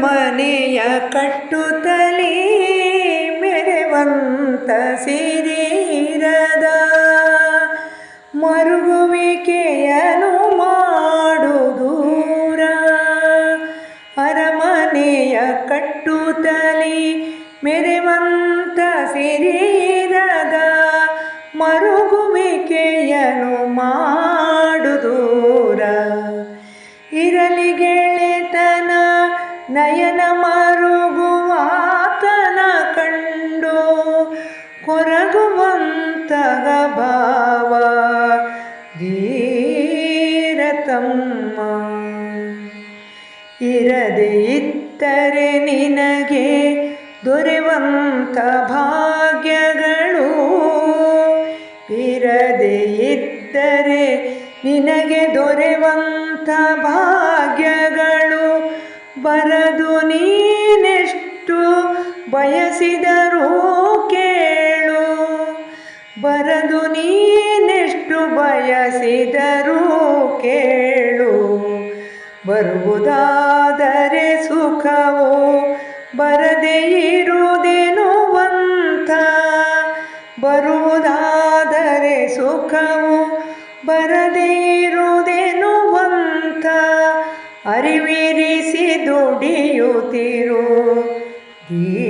ಅರಮನೆಯ ಕಟ್ಟುತ್ತಲೇ ಮೆರೆವಂತ ಸಿರಿರದ ಮರುಗುವಿಕೆಯನು ಮಾಡು ದೂರ. ಅರಮನೆಯ ಕಟ್ಟುತ್ತಲೇ ಮೆರೆವಂತ ಸಿರಿರದ ಮರುಗುವಿಕೆಯನು ಮಾಡು ದೂರ. ಇರಲಿ ಗೆಳೆತನ ನಯನ ಮರುಗುವಾತನ ಕಂಡು ಕೊರಗುವಂತಹ ಭಾವ ಧೀರತಮ್ಮ ಇರದೆ ಇತ್ತರೆ ನಿನಗೆ ದೊರೆವಂತ ಭಾಗ್ಯಗಳು. ಇರದೆ ಇದ್ದರೆ ನಿನಗೆ ದೊರೆವಂತ ಭಾಗ್ಯಗಳು. ಬರದು ನೀನೆಷ್ಟು ಬಯಸಿದರೂ ಕೇಳು. ಬರದು ನೀನೆಷ್ಟು ಬಯಸಿದರೂ ಕೇಳು. ಬರುವುದಾದರೆ ಸುಖವು? ಬರದೇ ಇರುವುದೇನುವಂತ ಬರುವುದಾದರೆ ಸುಖವು? ಬರದೇ ಅರಿವಿರಿಸಿ ದುಡಿಯುತ್ತಿರು. ಧೀರತಮ್ಮ